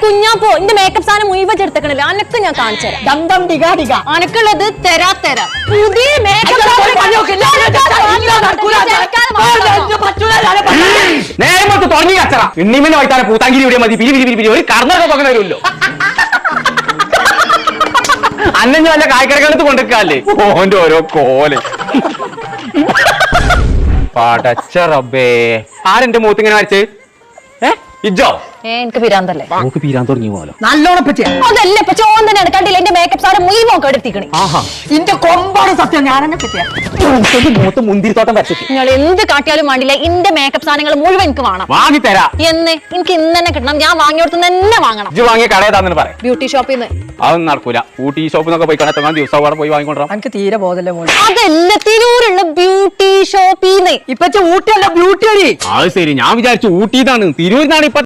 കുഞ്ഞാപ്പോ എന്റെ മേക്കപ്പ് സാധനം മുഴുവൻ ചെടുത്തക്കണില്ല അനക്ക് ഞാൻ കാണിച്ചു ദന്തം ഡിഗ ഡിഗ അനക്കുള്ളത് തരാ തരാം പുതിയ മേക്കപ്പ് അയ്യോ, പോയി പണി നോക്ക്. ഇല്ല, ഇല്ല, ഇല്ല, ഇല്ല, നടക്കൂല, നടക്കൂല. നേരെ മൊത്തം തുടങ്ങി കച്ചറ എണ്ണിമനെ വൈത്താലെ പൂത്താങ്കിരി ഇവിടെ മതി പിരി പിരി പിരി പിരി ഒരു കർണൊക്കെ പൊങ്ങനെ വരുമല്ലോ അന്നെ വല്ല കായ്ക്കരക്കടുത്ത് കൊണ്ടിരിക്കല്ലേ ഓന്റെ ഓരോ കോൽ പടച്ച റബ്ബേ ആരെന്റെ മൂത്തിങ്ങനെ ഇങ്ങനെ വരച്ച് ഇജോ എനിക്ക് പിരാന്തല്ലേ നമുക്ക് പീരാൻ തുടങ്ങി പോലോ നല്ലോണം പറ്റിയ. അതല്ല ഇപ്പൊ ചോൻ തന്നെയാണ് കണ്ടില്ല എന്റെ മേക്കപ്പ് സാധനം മുഴുവൻ കെടുത്തിക്കണി ആഹാ. ഇന്റെ കൊമ്പാണ് സത്യം ഞാൻ എന്നെ പറ്റിയ മൂത്ത് മുന്തിരിത്തോട്ടം വരച്ചിട്ട്. നിങ്ങൾ എന്ത് കാട്ടിയാലും വേണ്ടില്ല ഇന്റെ മേക്കപ്പ് സാധനങ്ങൾ മുഴുവൻ എനിക്ക് വേണം. വാങ്ങി തരാ. എന്ന് എനിക്ക് ഇന്ന് തന്നെ കിട്ടണം ഞാൻ വാങ്ങിയോടത്ത് തന്നെ വാങ്ങണം. ഇജ് വാങ്ങിയ കടയതാന്ന് പറയാം ബ്യൂട്ടി ഷോപ്പിൽ നിന്ന് അതൊന്നും നടക്കൂല. ഊട്ടി ഷോപ്പിൽ നിന്നൊക്കെ പോയി കണ്ടെത്താൻ ദിവസം അവിടെ പോയി വാങ്ങിക്കൊണ്ടിരാം എനിക്ക് തീരെ ബോധല്ലേ മോളെ. അതല്ല തിരൂരുള്ള ബ്യൂട്ടി ഷോപ്പിൽ നിന്ന് ഇപ്പച്ച ഊട്ടിയല്ല ബ്യൂട്ടി അടി. അത് ശരി ഞാൻ വിചാരിച്ചു ഊട്ടിന്നാണ് തിരൂരിനാണ് ഇപ്പൊ